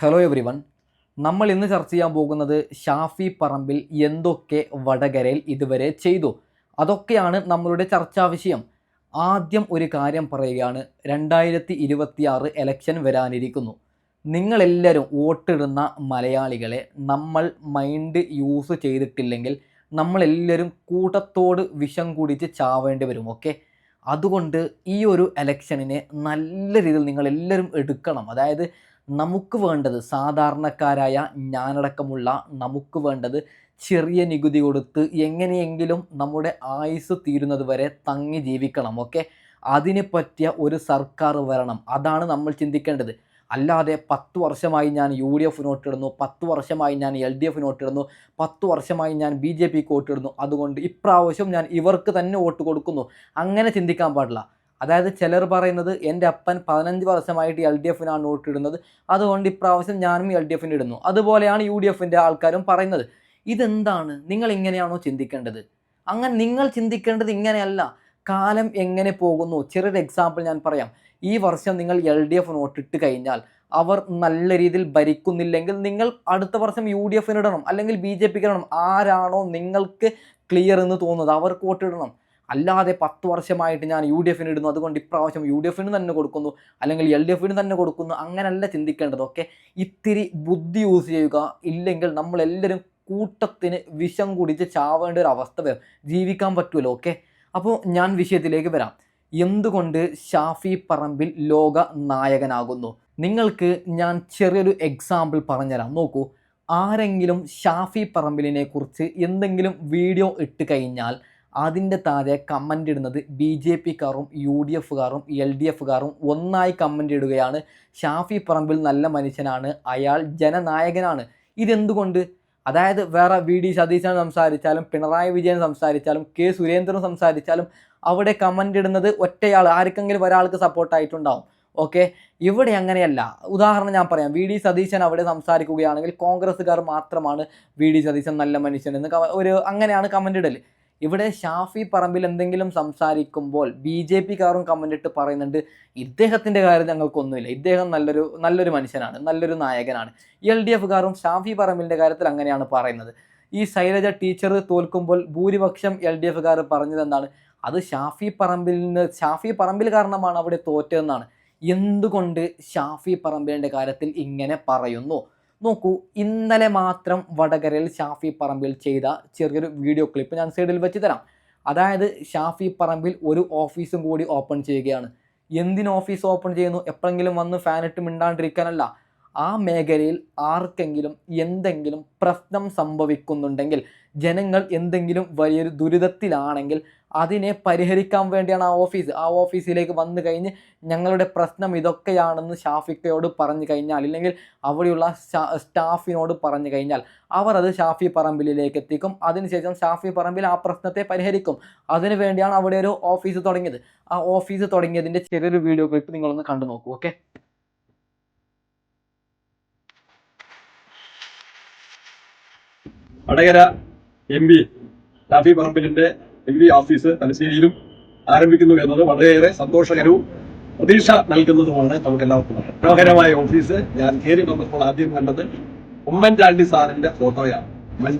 Hello every one നമ്മൾ ഇന്ന് ചർച്ച ചെയ്യാൻ പോകുന്നത് ഷാഫി പറമ്പിൽ എന്തൊക്കെ വടകരയിൽ ഇതുവരെ ചെയ്തു? അതൊക്കെയാണ് നമ്മളുടെ ചർച്ചാ വിഷയം. ആദ്യം ഒരു കാര്യം പറയുകയാണ്. രണ്ടായിരത്തി ഇരുപത്തിയാറ് എലക്ഷൻ വരാനിരിക്കുന്നു. നിങ്ങളെല്ലാവരും വോട്ടിടുന്ന മലയാളികളെ നമ്മൾ മൈൻഡ് യൂസ് ചെയ്തിട്ടില്ലെങ്കിൽ നമ്മളെല്ലാവരും കൂട്ടത്തോട് വിഷം കുടിച്ച് ചാവേണ്ടി വരും ഓക്കെ അതുകൊണ്ട് ഈ ഒരു എലക്ഷനിനെ നല്ല രീതിയിൽ നിങ്ങളെല്ലാവരും എടുക്കണം. അതായത് നമുക്ക് വേണ്ടത് സാധാരണക്കാരായ ഞാനടക്കമുള്ള നമുക്ക് വേണ്ടത് ചെറിയ നികുതി കൊടുത്ത് എങ്ങനെയെങ്കിലും നമ്മുടെ ആയുസ് തീരുന്നത് വരെ തങ്ങി ജീവിക്കണം ഓക്കെ അതിനെ പറ്റിയ ഒരു സർക്കാർ വരണം. അതാണ് നമ്മൾ ചിന്തിക്കേണ്ടത്. അല്ലാതെ പത്ത് വർഷമായി ഞാൻ യു ഡി എഫ് നോട്ടിടുന്നു പത്ത് വർഷമായി ഞാൻ എൽ ഡി എഫ് നോട്ടിടുന്നു പത്ത് വർഷമായി ഞാൻ ബി ജെ പിക്ക് വോട്ടിടുന്നു. അതുകൊണ്ട് ഇപ്രാവശ്യം ഞാൻ ഇവർക്ക് തന്നെ വോട്ട് കൊടുക്കുന്നു. അങ്ങനെ ചിന്തിക്കാൻ പാടില്ല. അതായത് ചിലർ പറയുന്നത് എന്റെ അപ്പൻ പതിനഞ്ച് വർഷമായിട്ട് എൽ ഡി എഫിനാണ് വോട്ടിടുന്നത്. അതുകൊണ്ട് ഇപ്രാവശ്യം ഞാനും എൽ ഡി എഫിന് ഇടുന്നു. അതുപോലെയാണ് യു ഡി എഫിന്റെ ആൾക്കാരും പറയുന്നത്. ഇതെന്താണ്? നിങ്ങൾ ഇങ്ങനെയാണോ ചിന്തിക്കേണ്ടത്? അങ്ങനെ നിങ്ങൾ ചിന്തിക്കേണ്ടത് ഇങ്ങനെയല്ല. കാലം എങ്ങനെ പോകുന്നു? ചെറിയൊരു എക്സാമ്പിൾ ഞാൻ പറയാം. ഈ വർഷം നിങ്ങൾ എൽ ഡി എഫ് നോട്ടിട്ട് കഴിഞ്ഞാൽ അവർ നല്ല രീതിയിൽ ഭരിക്കുന്നില്ലെങ്കിൽ നിങ്ങൾ അടുത്ത വർഷം യു ഡി എഫിന് ഇടണം അല്ലെങ്കിൽ ബി ജെ പിക്ക് ഇടണം. ആരാണോ നിങ്ങൾക്ക് ക്ലിയർ എന്ന് തോന്നുന്നത് അവർക്ക് വോട്ടിടണം അല്ലാതെ പത്ത് വർഷമായിട്ട് ഞാൻ യു ഡി എഫിന് ഇടുന്നു. അതുകൊണ്ട് ഇപ്രാവശ്യം യു ഡി എഫിന് തന്നെ കൊടുക്കുന്നു. അല്ലെങ്കിൽ എൽ ഡി എഫിന് തന്നെ കൊടുക്കുന്നു. അങ്ങനെയല്ല ചിന്തിക്കേണ്ടത്. ഓക്കെ? ഇത്തിരി ബുദ്ധി യൂസ് ചെയ്യുക. ഇല്ലെങ്കിൽ നമ്മളെല്ലാവരും കൂട്ടത്തിന് വിഷം കുടിച്ച് ചാവേണ്ട ഒരു അവസ്ഥ വരും. ജീവിക്കാൻ പറ്റുമല്ലോ ഓക്കെ? അപ്പോൾ ഞാൻ വിഷയത്തിലേക്ക് വരാം. എന്തുകൊണ്ട് ഷാഫി പറമ്പിൽ ലോക നായകനാകുന്നു? നിങ്ങൾക്ക് ഞാൻ ചെറിയൊരു എക്സാമ്പിൾ പറഞ്ഞുതരാം. നോക്കൂ ആരെങ്കിലും ഷാഫി പറമ്പിലിനെ കുറിച്ച് എന്തെങ്കിലും വീഡിയോ ഇട്ട് കഴിഞ്ഞാൽ അതിന്റെ താഴെ കമന്റ് ഇടുന്നത് ബി ജെ പിക്കാരും യു ഡി എഫുകാരും എൽ ഡി എഫുകാരും ഒന്നായി കമന്റ് ഇടുകയാണ്. ഷാഫി പറമ്പിൽ നല്ല മനുഷ്യനാണ് അയാൾ ജനനായകനാണ്. ഇതെന്തുകൊണ്ട്? അതായത് വേറെ വി ഡി സതീശൻ സംസാരിച്ചാലും പിണറായി വിജയൻ സംസാരിച്ചാലും കെ സുരേന്ദ്രൻ സംസാരിച്ചാലും അവിടെ കമന്റ് ഇടുന്നത് ഒറ്റയാൾ ആർക്കെങ്കിലും ഒരാൾക്ക് സപ്പോർട്ടായിട്ടുണ്ടാവും ഓക്കെ ഇവിടെ അങ്ങനെയല്ല. ഉദാഹരണം ഞാൻ പറയാം. വി ഡി സതീശൻ അവിടെ സംസാരിക്കുകയാണെങ്കിൽ കോൺഗ്രസ്സുകാർ മാത്രമാണ് വി ഡി സതീശൻ നല്ല മനുഷ്യൻ എന്ന് ഒരു അങ്ങനെയാണ് കമന്റ് ഇടൽ ഇവിടെ ഷാഫി പറമ്പിൽ എന്തെങ്കിലും സംസാരിക്കുമ്പോൾ ബി ജെ പിക്കാരും കമന്റ് ഇട്ട് പറയുന്നുണ്ട് ഇദ്ദേഹത്തിന്റെ കാര്യം ഞങ്ങൾക്കൊന്നുമില്ല. ഇദ്ദേഹം നല്ലൊരു നല്ലൊരു മനുഷ്യനാണ് നല്ലൊരു നായകനാണ്. എൽ ഡി എഫുകാരും ഷാഫി പറമ്പിലിന്റെ കാര്യത്തിൽ അങ്ങനെയാണ് പറയുന്നത്. ഈ ശൈലജ ടീച്ചർ തോൽക്കുമ്പോൾ ഭൂരിപക്ഷം എൽ ഡി എഫുകാർ പറഞ്ഞതെന്താണ് അത് ഷാഫി പറമ്പിലിന് ഷാഫി പറമ്പിൽ കാരണമാണ് അവിടെ തോറ്റതെന്നാണ്. എന്തുകൊണ്ട് ഷാഫി പറമ്പിലിന്റെ കാര്യത്തിൽ ഇങ്ങനെ പറയുന്നു? നോക്കൂ ഇന്നലെ മാത്രം വടകരയിൽ ഷാഫി പറമ്പിൽ ചെയ്ത ചെറിയൊരു വീഡിയോ ക്ലിപ്പ് ഞാൻ സൈഡിൽ വെച്ച് തരാം. അതായത് ഷാഫി പറമ്പിൽ ഒരു ഓഫീസും കൂടി ഓപ്പൺ ചെയ്യുകയാണ്. എന്തിന് ഓഫീസ് ഓപ്പൺ ചെയ്യുന്നു? എപ്പോഴെങ്കിലും വന്ന് ഫാനിട്ട് മിണ്ടാണ്ടിരിക്കാനല്ല. ആ മേഖലയിൽ ആർക്കെങ്കിലും എന്തെങ്കിലും പ്രശ്നം സംഭവിക്കുന്നുണ്ടെങ്കിൽ ജനങ്ങൾ എന്തെങ്കിലും വലിയൊരു ദുരിതത്തിലാണെങ്കിൽ അതിനെ പരിഹരിക്കാൻ വേണ്ടിയാണ് ആ ഓഫീസ്. ആ ഓഫീസിലേക്ക് വന്നു കഴിഞ്ഞ് ഞങ്ങളുടെ പ്രശ്നം ഇതൊക്കെയാണെന്ന് ഷാഫിക്കയോട് പറഞ്ഞു കഴിഞ്ഞാൽ ഇല്ലെങ്കിൽ അവിടെയുള്ള സ്റ്റാഫിനോട് പറഞ്ഞു കഴിഞ്ഞാൽ അവർ അത് ഷാഫി പറമ്പിലേക്ക് എത്തിക്കും. അതിനുശേഷം ഷാഫി പറമ്പിൽ ആ പ്രശ്നത്തെ പരിഹരിക്കും. അതിനു വേണ്ടിയാണ് അവിടെ ഒരു ഓഫീസ് തുടങ്ങിയത്. ആ ഓഫീസ് തുടങ്ങിയതിന്റെ ചെറിയൊരു വീഡിയോ ക്ലിപ്പ് നിങ്ങളൊന്ന് കണ്ടു നോക്കൂ okay? Vadakara M P Shafi പറമ്പിലിന്റെ P office തലശ്ശേരിയിലും ആരംഭിക്കുന്നു എന്നത് വളരെയേറെ സന്തോഷകരവും പ്രതീക്ഷ നൽകുന്നതുമാണ് നമുക്ക് എല്ലാവർക്കും മനോഹരമായ ഓഫീസ് ഞാൻ കയറി വന്നപ്പോൾ ആദ്യം കണ്ടത് ഉമ്മൻചാണ്ടി സാറിന്റെ ഫോട്ടോയാണ്. ഉമ്മൻ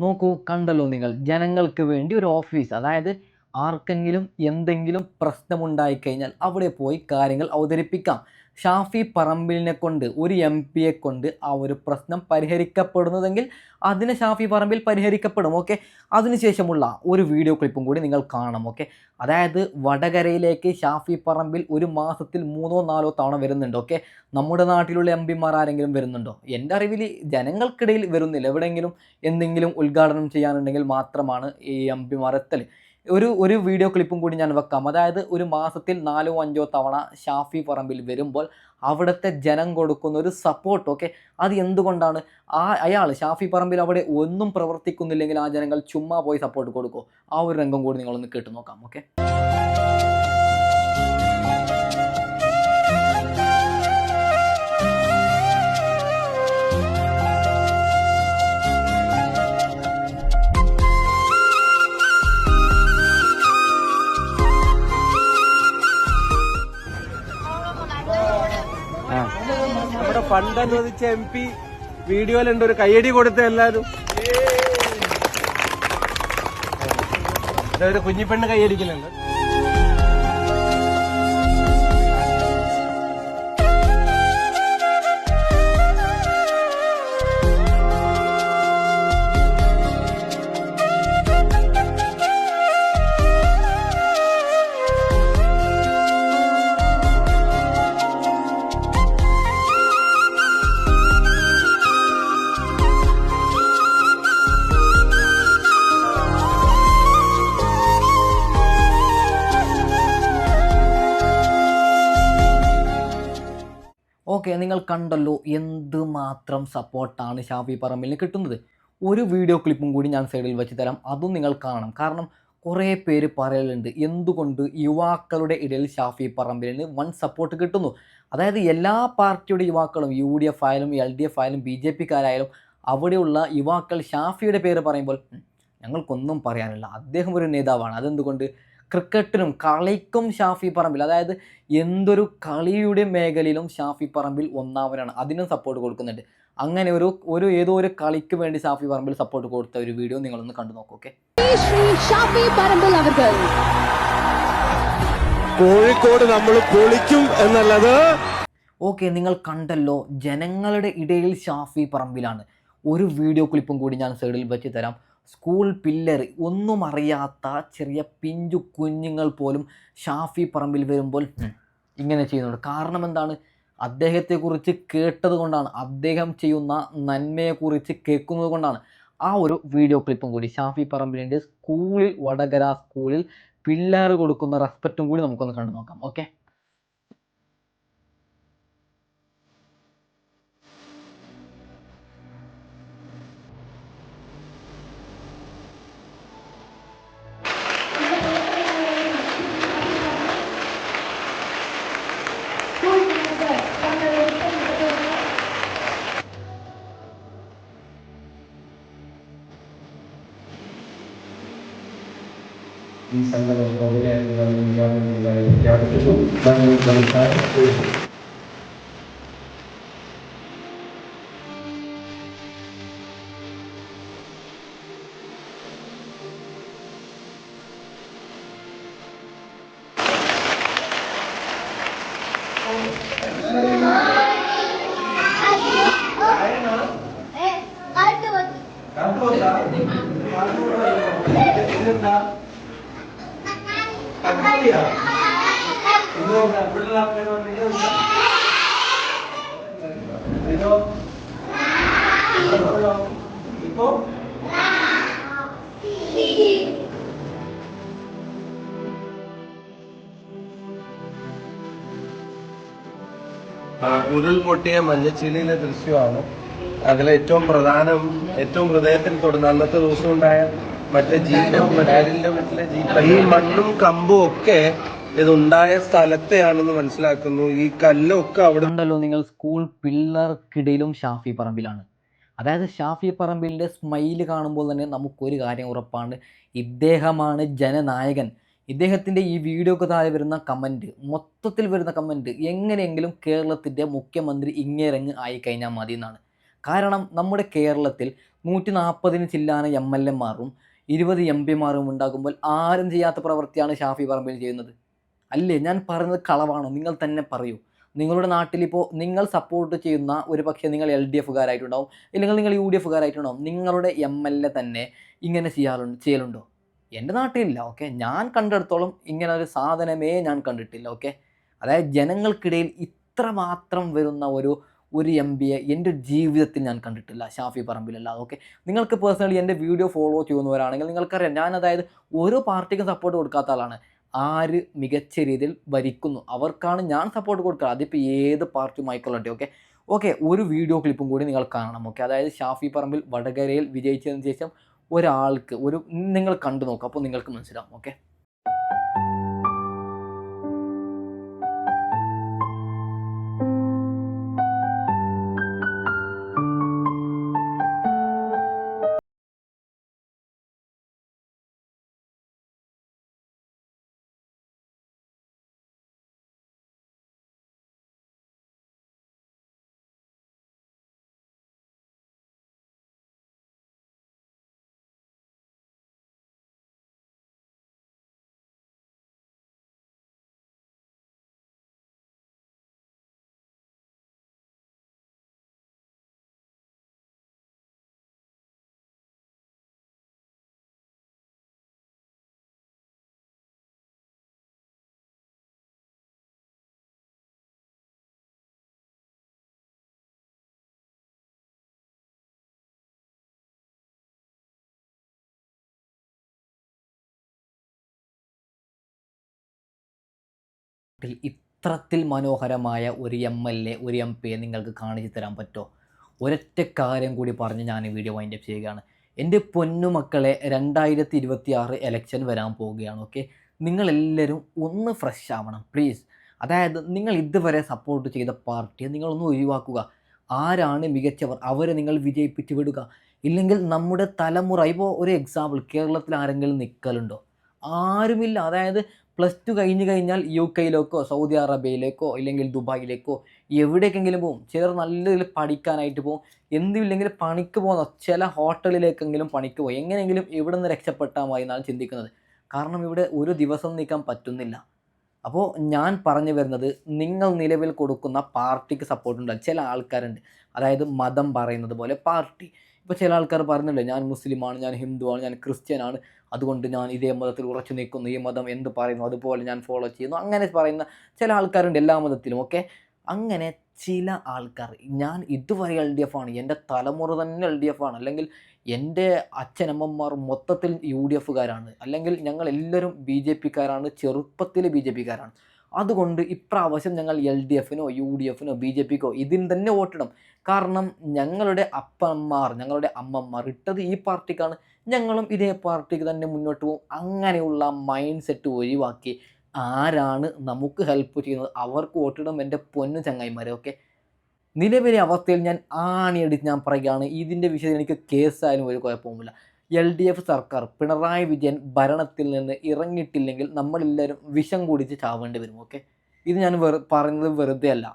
നോക്കൂ കണ്ടല്ലോ നിങ്ങൾ ജനങ്ങൾക്ക് വേണ്ടി ഒരു ഓഫീസ് അതായത് ആർക്കെങ്കിലും എന്തെങ്കിലും പ്രശ്നമുണ്ടായിക്കഴിഞ്ഞാൽ അവിടെ പോയി കാര്യങ്ങൾ അവതരിപ്പിക്കാം. ഷാഫി പറമ്പിലിനെ കൊണ്ട് ഒരു എം പിയെ കൊണ്ട് ആ ഒരു പ്രശ്നം പരിഹരിക്കപ്പെടുന്നതെങ്കിൽ അതിന് ഷാഫി പറമ്പിൽ പരിഹരിക്കപ്പെടും ഓക്കെ അതിനുശേഷമുള്ള ഒരു വീഡിയോ ക്ലിപ്പും കൂടി നിങ്ങൾ കാണണം ഓക്കെ അതായത് വടകരയിലേക്ക് ഷാഫി പറമ്പിൽ ഒരു മാസത്തിൽ മൂന്നോ നാലോ തവണ വരുന്നുണ്ട് ഓക്കെ നമ്മുടെ നാട്ടിലുള്ള എം പിമാർ ആരെങ്കിലും വരുന്നുണ്ടോ? എന്റെ അറിവിൽ ജനങ്ങൾക്കിടയിൽ വരുന്നില്ല. എവിടെയെങ്കിലും എന്തെങ്കിലും ഉദ്ഘാടനം ചെയ്യാനുണ്ടെങ്കിൽ മാത്രമാണ് ഈ എം പിമാർ എത്തൽ ഒരു ഒരു വീഡിയോ ക്ലിപ്പും കൂടി ഞാൻ വെക്കാം. അതായത് ഒരു മാസത്തിൽ നാലോ അഞ്ചോ തവണ ഷാഫി പറമ്പിൽ വരുമ്പോൾ അവിടുത്തെ ജനം കൊടുക്കുന്ന ഒരു സപ്പോർട്ട് ഓക്കെ അത് എന്തുകൊണ്ടാണ്? ആ അയാൾ ഷാഫി പറമ്പിൽ അവിടെ ഒന്നും പ്രവർത്തിക്കുന്നില്ലെങ്കിൽ ആ ജനങ്ങൾ ചുമ്മാ പോയി സപ്പോർട്ട് കൊടുക്കുമോ ആ ഒരു രംഗം കൂടി നിങ്ങളൊന്ന് കേട്ട് നോക്കാം ഓക്കെ ഫണ്ട് അനുവദിച്ച എം പി വീഡിയോയിലുണ്ട് ഒരു കയ്യടി കൊടുത്ത എല്ലാരും ഒരു കുഞ്ഞിപ്പെണ്ണ് കൈയടിക്കുന്നുണ്ട് ഓക്കെ നിങ്ങൾ കണ്ടല്ലോ എന്തുമാത്രം സപ്പോർട്ടാണ് ഷാഫി പറമ്പിലിന് കിട്ടുന്നത്. ഒരു വീഡിയോ ക്ലിപ്പും കൂടി ഞാൻ സൈഡിൽ വെച്ച് തരാം. അതും നിങ്ങൾ കാണണം. കാരണം കുറേ പേര് പറയലുണ്ട് എന്തുകൊണ്ട് യുവാക്കളുടെ ഇടയിൽ ഷാഫി പറമ്പിലിന് വൺ സപ്പോർട്ട് കിട്ടുന്നു? അതായത് എല്ലാ പാർട്ടിയുടെ യുവാക്കളും യു ഡി എഫ് ആയാലും എൽ ഡി എഫ് ആയാലും ബി ജെ പിക്കാരായാലും അവിടെയുള്ള യുവാക്കൾ ഷാഫിയുടെ പേര് പറയുമ്പോൾ ഞങ്ങൾക്കൊന്നും പറയാനില്ല. അദ്ദേഹം ഒരു നേതാവാണ്. അതെന്തുകൊണ്ട് ക്രിക്കറ്റിനും കളിക്കും ഷാഫി പറമ്പിൽ അതായത് എന്തൊരു കളിയുടെ മേഖലയിലും ഷാഫി പറമ്പിൽ ഒന്നാമനാണ്. അതിനും സപ്പോർട്ട് കൊടുക്കുന്നുണ്ട്. അങ്ങനെ ഒരു ഒരു ഏതോ ഒരു കളിക്ക് വേണ്ടി ഷാഫി പറമ്പിൽ സപ്പോർട്ട് കൊടുത്ത ഒരു വീഡിയോ നിങ്ങളൊന്ന് കണ്ടു നോക്കൂക്കെ കോഴിക്കോട് നമ്മൾ പൊളിക്കും എന്നുള്ളത് ഓക്കെ നിങ്ങൾ കണ്ടല്ലോ ജനങ്ങളുടെ ഇടയിൽ ഷാഫി പറമ്പിലാണ്. ഒരു വീഡിയോ ക്ലിപ്പും കൂടി ഞാൻ സൈഡിൽ വെച്ച് തരാം. സ്കൂൾ പില്ലർ ഒന്നും അറിയാത്ത ചെറിയ പിഞ്ചു കുഞ്ഞുങ്ങൾ പോലും ഷാഫി പറമ്പിൽ വരുമ്പോൾ ഇങ്ങനെ ചെയ്യുന്നുണ്ട്. കാരണം എന്താണ്? അദ്ദേഹത്തെക്കുറിച്ച് കേട്ടത് കൊണ്ടാണ് അദ്ദേഹം ചെയ്യുന്ന നന്മയെക്കുറിച്ച് കേൾക്കുന്നത് കൊണ്ടാണ് ആ ഒരു വീഡിയോ ക്ലിപ്പും കൂടി ഷാഫി പറമ്പിലിന്റെ സ്കൂളിൽ വടകര സ്കൂളിൽ പിള്ളേർ കൊടുക്കുന്ന റെസ്പെക്റ്റും കൂടി നമുക്കൊന്ന് കണ്ടു നോക്കാം ഓക്കെ ഉരുൾപൊട്ടിയ മഞ്ഞച്ചിലിയിലെ ദൃശ്യമാണ്. അതിൽ ഏറ്റവും പ്രധാനം ഏറ്റവും ഹൃദയത്തിൽ തൊടുന്ന അന്നത്തെ ദിവസം ഉണ്ടായ മറ്റേ ജീപ്പും ഡാഡിന്റെ വീട്ടിലെ ജീപ്പ്. ഈ മണ്ണും കമ്പും ഒക്കെ ഇതുണ്ടായ സ്ഥലത്തെയാണെന്ന് മനസ്സിലാക്കുന്നു. ഈ കല്ലൊക്കെ അവിടെ ഉണ്ടല്ലോ നിങ്ങൾ സ്കൂൾ പിള്ളേർക്കിടയിലും ഷാഫി പറമ്പിലാണ്. അതായത് ഷാഫി പറമ്പിലിന്റെ സ്മൈൽ കാണുമ്പോൾ തന്നെ നമുക്കൊരു കാര്യം ഉറപ്പാണ്. ഇദ്ദേഹമാണ് ജനനായകൻ. ഇദ്ദേഹത്തിന്റെ ഈ വീഡിയോക്ക് താഴെ വരുന്ന കമന്റ് മൊത്തത്തിൽ വരുന്ന കമന്റ് എങ്ങനെയെങ്കിലും കേരളത്തിന്റെ മുഖ്യമന്ത്രി ഇങ്ങേരങ്ങ് ആയിക്കഴിഞ്ഞാൽ മതി എന്നാണ് കാരണം നമ്മുടെ കേരളത്തിൽ നൂറ്റി നാൽപ്പതിന് ചില്ലാന എം എൽ എമാരും ഇരുപത് എം പിമാരും ഉണ്ടാകുമ്പോൾ ആരും ചെയ്യാത്ത പ്രവൃത്തിയാണ് ഷാഫി പറമ്പിൽ ചെയ്യുന്നത്. അല്ലേ? ഞാൻ പറയുന്നത് കളവാണോ? നിങ്ങൾ തന്നെ പറയൂ. നിങ്ങളുടെ നാട്ടിലിപ്പോൾ നിങ്ങൾ സപ്പോർട്ട് ചെയ്യുന്ന ഒരു പക്ഷേ നിങ്ങൾ എൽ ഡി എഫുകാരായിട്ടുണ്ടാവും ഇല്ലെങ്കിൽ നിങ്ങൾ യു ഡി എഫുകാരായിട്ടുണ്ടാവും നിങ്ങളുടെ എം എൽ എ തന്നെ ഇങ്ങനെ ചെയ്യാറുണ്ട് ചെയ്യലുണ്ടോ? എന്റെ നാട്ടിലില്ല ഓക്കെ ഞാൻ കണ്ടെടുത്തോളം ഇങ്ങനെ ഒരു സാധനമേ ഞാൻ കണ്ടിട്ടില്ല ഓക്കെ അതായത് ജനങ്ങൾക്കിടയിൽ ഇത്ര മാത്രം വരുന്ന ഒരു ഒരു എം ബി എ എന്റെ ജീവിതത്തിൽ ഞാൻ കണ്ടിട്ടില്ല ഷാഫി പറമ്പിലല്ലാതെ ഓക്കെ നിങ്ങൾക്ക് പേഴ്സണലി എന്റെ വീഡിയോ ഫോളോ ചെയ്യുന്നവരാണെങ്കിൽ നിങ്ങൾക്കറിയാം ഞാൻ അതായത് ഓരോ പാർട്ടിക്കും സപ്പോർട്ട് കൊടുക്കാത്ത ആളാണ്. ആര് മികച്ച രീതിയിൽ ഭരിക്കുന്നു. അവർക്കാണ് ഞാൻ സപ്പോർട്ട് കൊടുക്കുക അതിപ്പോൾ ഏത് പാർട്ടി പാർട്ടിയുമായിക്കൊള്ളട്ടെ ഓക്കെ ഓക്കെ ഒരു വീഡിയോ ക്ലിപ്പും കൂടി നിങ്ങൾ കാണണം ഓക്കെ അതായത് ഷാഫി പറമ്പിൽ വടകരയിൽ വിജയിച്ചതിന് ശേഷം ഒരാൾക്ക് ഒരു നിങ്ങൾ കണ്ടു നോക്കുക അപ്പോൾ നിങ്ങൾക്ക് മനസ്സിലാവും ഓക്കെ ഇത്രത്തിൽ മനോഹരമായ ഒരു എം എൽ എ ഒരു എം പിയെ നിങ്ങൾക്ക് കാണിച്ചു തരാൻ പറ്റുമോ ഒരൊറ്റ കാര്യം കൂടി പറഞ്ഞ് ഞാൻ ഈ വീഡിയോ വൈൻഡപ്പ് ചെയ്യുകയാണ്. എന്റെ പൊന്നുമക്കളെ രണ്ടായിരത്തി ഇരുപത്തി ആറ് എലക്ഷൻ വരാൻ പോവുകയാണ് ഓക്കെ നിങ്ങളെല്ലാവരും ഒന്ന് ഫ്രഷ് ആവണം പ്ലീസ് അതായത് നിങ്ങൾ ഇതുവരെ സപ്പോർട്ട് ചെയ്ത പാർട്ടിയെ നിങ്ങളൊന്ന് ഒഴിവാക്കുക. ആരാണ് മികച്ചവർ? അവരെ നിങ്ങൾ വിജയിപ്പിച്ച് വിടുക ഇല്ലെങ്കിൽ നമ്മുടെ തലമുറ ഇപ്പോൾ ഒരു എക്സാമ്പിൾ കേരളത്തിൽ ആരെങ്കിലും നിൽക്കലുണ്ടോ ആരുമില്ല. അതായത് പ്ലസ് ടു കഴിഞ്ഞ് കഴിഞ്ഞാൽ യു കെയിലേക്കോ സൗദി അറേബ്യയിലേക്കോ ഇല്ലെങ്കിൽ ദുബായിലേക്കോ എവിടേക്കെങ്കിലും പോകും ചിലർ നല്ല രീതിയിൽ പഠിക്കാനായിട്ട് പോകും എന്തുമില്ലെങ്കിൽ പണിക്ക് പോകുന്ന ചില ഹോട്ടലിലേക്കെങ്കിലും പണിക്ക് പോകും എങ്ങനെയെങ്കിലും ഇവിടെ നിന്ന് രക്ഷപ്പെട്ടാൽ മതി എന്നാണ് ചിന്തിക്കുന്നത്. കാരണം ഇവിടെ ഒരു ദിവസം നീക്കാൻ പറ്റുന്നില്ല. അപ്പോൾ ഞാൻ പറഞ്ഞു വരുന്നത് നിങ്ങൾ നിലവിൽ കൊടുക്കുന്ന പാർട്ടിക്ക് സപ്പോർട്ട് ഉണ്ടാകും ചില ആൾക്കാരുണ്ട്. അതായത് മതം പറയുന്നത് പോലെ പാർട്ടി. ഇപ്പോൾ ചില ആൾക്കാർ പറയുന്നുണ്ട് ഞാൻ മുസ്ലിമാണ് ഞാൻ ഹിന്ദുവാണ് ഞാൻ ക്രിസ്ത്യനാണ്. അതുകൊണ്ട് ഞാൻ ഇതേ മതത്തിൽ ഉറച്ചു നിൽക്കുന്നു ഈ മതം എന്ത് പറയുന്നു അതുപോലെ ഞാൻ ഫോളോ ചെയ്യുന്നു അങ്ങനെ പറയുന്ന ചില ആൾക്കാരുണ്ട് എല്ലാ മതത്തിലും ഓക്കെ അങ്ങനെ ചില ആൾക്കാർ ഞാൻ ഇതുവരെ എൽ ഡി എഫ് ആണ് എന്റെ തലമുറ തന്നെ എൽ ഡി എഫ് ആണ് അല്ലെങ്കിൽ എന്റെ അച്ഛനമ്മമാർ മൊത്തത്തിൽ യു ഡി എഫുകാരാണ് അല്ലെങ്കിൽ ഞങ്ങൾ എല്ലാവരും ബി ജെ പിക്കാരാണ് ചെറുപ്പത്തിൽ ബി ജെ പിക്കാരാണ് അതുകൊണ്ട് ഇപ്രാവശ്യം ഞങ്ങൾ എൽ ഡി എഫിനോ യു ഡി എഫിനോ ബി ജെ പിക്കോ ഇതിന് തന്നെ വോട്ടിടും. കാരണം ഞങ്ങളുടെ അപ്പന്മാർ ഞങ്ങളുടെ അമ്മമാർ ഇട്ടത് ഈ പാർട്ടിക്കാണ് ഞങ്ങളും ഇതേ പാർട്ടിക്ക് തന്നെ മുന്നോട്ട് പോകും. അങ്ങനെയുള്ള മൈൻഡ് സെറ്റ് ഒഴിവാക്കി ആരാണ് നമുക്ക് ഹെൽപ്പ് ചെയ്യുന്നത്? അവർക്ക് വോട്ടിടും എന്റെ പൊന്നു ചങ്ങായിമാരെ ഓക്കെ നിലവിലെ അവസ്ഥയിൽ ഞാൻ ആണിയടിച്ച് ഞാൻ പറയുകയാണ് ഇതിന്റെ വിഷയത്തിൽ എനിക്ക് കേസായാലും ഒരു കുഴപ്പവുമില്ല. എൽ ഡി എഫ് സർക്കാർ പിണറായി വിജയൻ ഭരണത്തിൽ നിന്ന് ഇറങ്ങിയിട്ടില്ലെങ്കിൽ നമ്മളെല്ലാവരും വിഷം കുടിച്ച് ചാവേണ്ടി വരും ഓക്കെ ഇത് ഞാൻ വെറു പറയുന്നത് വെറുതെ അല്ല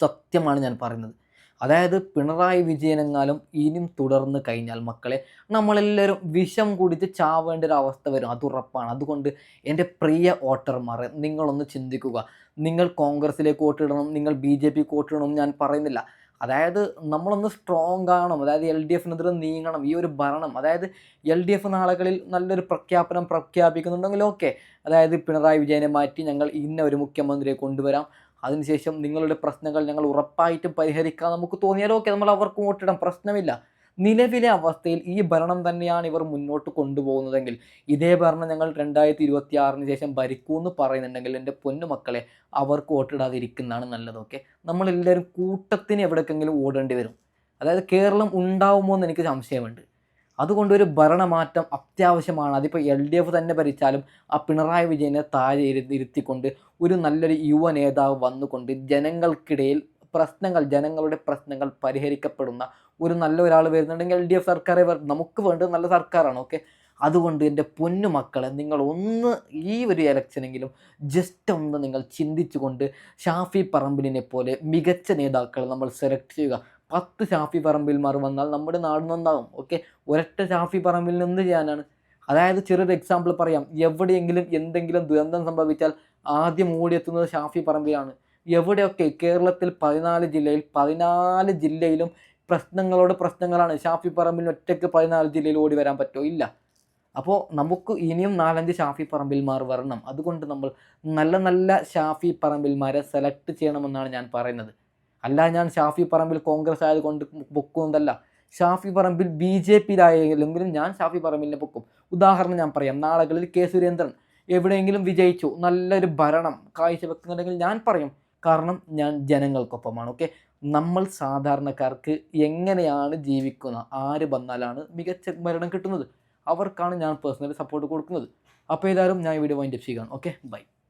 സത്യമാണ് ഞാൻ പറയുന്നത്. അതായത് പിണറായി വിജയനെങ്ങാലും ഇനിയും തുടർന്ന് കഴിഞ്ഞാൽ മക്കളെ നമ്മളെല്ലാവരും വിഷം കുടിച്ച് ചാവേണ്ട ഒരു അവസ്ഥ വരും. അത് ഉറപ്പാണ്. അതുകൊണ്ട് എന്റെ പ്രിയ വോട്ടർമാരെ നിങ്ങളൊന്ന് ചിന്തിക്കുക. നിങ്ങൾ കോൺഗ്രസിലേക്ക് വോട്ടിടണം നിങ്ങൾ ബി ജെ പിക്ക് വോട്ടിടണം ഞാൻ പറയുന്നില്ല. അതായത് നമ്മളൊന്ന് സ്ട്രോങ് ആകണം. അതായത് എൽ ഡി എഫിനെതിരെ നീങ്ങണം. ഈ ഒരു ഭരണം അതായത് എൽ ഡി എഫ് നാളുകളിൽ നല്ലൊരു പ്രഖ്യാപനം പ്രഖ്യാപിക്കുന്നുണ്ടെങ്കിൽ ഓക്കെ അതായത് പിണറായി വിജയനെ മാറ്റി ഞങ്ങൾ ഇന്ന ഒരു മുഖ്യമന്ത്രിയെ കൊണ്ടുവരാം. അതിനുശേഷം നിങ്ങളുടെ പ്രശ്നങ്ങൾ ഞങ്ങൾ ഉറപ്പായിട്ടും പരിഹരിക്കാൻ നമുക്ക് തോന്നിയാലോ ഓക്കെ നമ്മൾ അവർക്ക് വോട്ടിടാം. പ്രശ്നമില്ല. നിലവിലെ അവസ്ഥയിൽ ഈ ഭരണം തന്നെയാണ് ഇവർ മുന്നോട്ട് കൊണ്ടുപോകുന്നതെങ്കിൽ ഇതേ ഭരണം ഞങ്ങൾ രണ്ടായിരത്തി ഇരുപത്തി ആറിന് ശേഷം ഭരിക്കൂന്ന് പറയുന്നുണ്ടെങ്കിൽ എന്റെ പൊന്നുമക്കളെ അവർക്ക് വോട്ടിടാതിരിക്കുന്നതാണ് നല്ലത് ഓക്കെ? നമ്മളെല്ലാവരും കൂട്ടത്തിന് എവിടേക്കെങ്കിലും ഓടേണ്ടി വരും. അതായത് കേരളം ഉണ്ടാവുമോ എന്ന് എനിക്ക് സംശയമുണ്ട്. അതുകൊണ്ട് ഒരു ഭരണമാറ്റം അത്യാവശ്യമാണ്. അതിപ്പോൾ എൽ ഡി എഫ് തന്നെ ഭരിച്ചാലും ആ പിണറായി വിജയനെ താഴെ ഇരുത്തി ഇരുത്തിക്കൊണ്ട് ഒരു നല്ലൊരു യുവ നേതാവ് വന്നുകൊണ്ട് ജനങ്ങൾക്കിടയിൽ പ്രശ്നങ്ങൾ ജനങ്ങളുടെ പ്രശ്നങ്ങൾ പരിഹരിക്കപ്പെടുന്ന ഒരു നല്ല ഒരാൾ വരുന്നുണ്ടെങ്കിൽ എൽ ഡി എഫ് സർക്കാരെ നമുക്ക് വേണ്ടത് നല്ല സർക്കാരാണ് ഓക്കെ? അതുകൊണ്ട് എന്റെ പൊന്നു മക്കളെ നിങ്ങൾ ഒന്ന് ഈ ഒരു ഇലക്ഷനെങ്കിലും ജസ്റ്റ് ഒന്ന് നിങ്ങൾ ചിന്തിച്ചുകൊണ്ട് ഷാഫി പറമ്പിലിനെ പോലെ മികച്ച നേതാക്കളെ നമ്മൾ സെലക്ട് ചെയ്യുക. പത്ത് ഷാഫി പറമ്പിൽമാർ വന്നാൽ നമ്മുടെ നാട് നന്നാകും ഓക്കെ ഒരൊറ്റ ഷാഫി പറമ്പിൽ നിന്ന് ചെയ്യാനാണ്? അതായത് ചെറിയൊരു എക്സാമ്പിൾ പറയാം. എവിടെയെങ്കിലും എന്തെങ്കിലും ദുരന്തം സംഭവിച്ചാൽ ആദ്യം ഓടിയെത്തുന്നത് ഷാഫി പറമ്പിലാണ്. എവിടെയൊക്കെ? കേരളത്തിൽ പതിനാല് ജില്ലയിൽ പതിനാല് ജില്ലയിലും പ്രശ്നങ്ങളോട് പ്രശ്നങ്ങളാണ്. ഷാഫി പറമ്പിൽ ഒറ്റയ്ക്ക് പതിനാല് ജില്ലയിൽ ഓടി വരാൻ പറ്റുമോ? ഇല്ല. അപ്പോൾ നമുക്ക് ഇനിയും നാലഞ്ച് ഷാഫി പറമ്പിൽമാർ വരണം. അതുകൊണ്ട് നമ്മൾ നല്ല നല്ല ഷാഫി പറമ്പിൽമാരെ സെലക്ട് ചെയ്യണമെന്നാണ് ഞാൻ പറയുന്നത്. അല്ല ഞാൻ ഷാഫി പറമ്പിൽ കോൺഗ്രസ് ആയതുകൊണ്ട് പൊക്കുന്നതല്ല ഷാഫി പറമ്പിൽ ബി ജെ പിയിലായെങ്കിലും ഞാൻ ഷാഫി പറമ്പിലിനെ പൊക്കും. ഉദാഹരണം ഞാൻ പറയാം. നാളുകളിൽ കെ സുരേന്ദ്രൻ എവിടെയെങ്കിലും വിജയിച്ചു നല്ലൊരു ഭരണം കാഴ്ചവെക്കുന്നുണ്ടെങ്കിൽ ഞാൻ പറയും. കാരണം ഞാൻ ജനങ്ങൾക്കൊപ്പമാണ് ഓക്കെ? നമ്മൾ സാധാരണക്കാർക്ക് എങ്ങനെയാണ് ജീവിക്കുന്നത്? ആര് വന്നാലാണ് മികച്ച ഭരണം കിട്ടുന്നത്? അവർക്കാണ് ഞാൻ പേഴ്സണലി സപ്പോർട്ട് കൊടുക്കുന്നത്. അപ്പോൾ ഏതായാലും ഞാൻ വീഡിയോ വൈൻഡപ്പ് ചെയ്യുകയാണ്. ഓക്കെ? ബൈ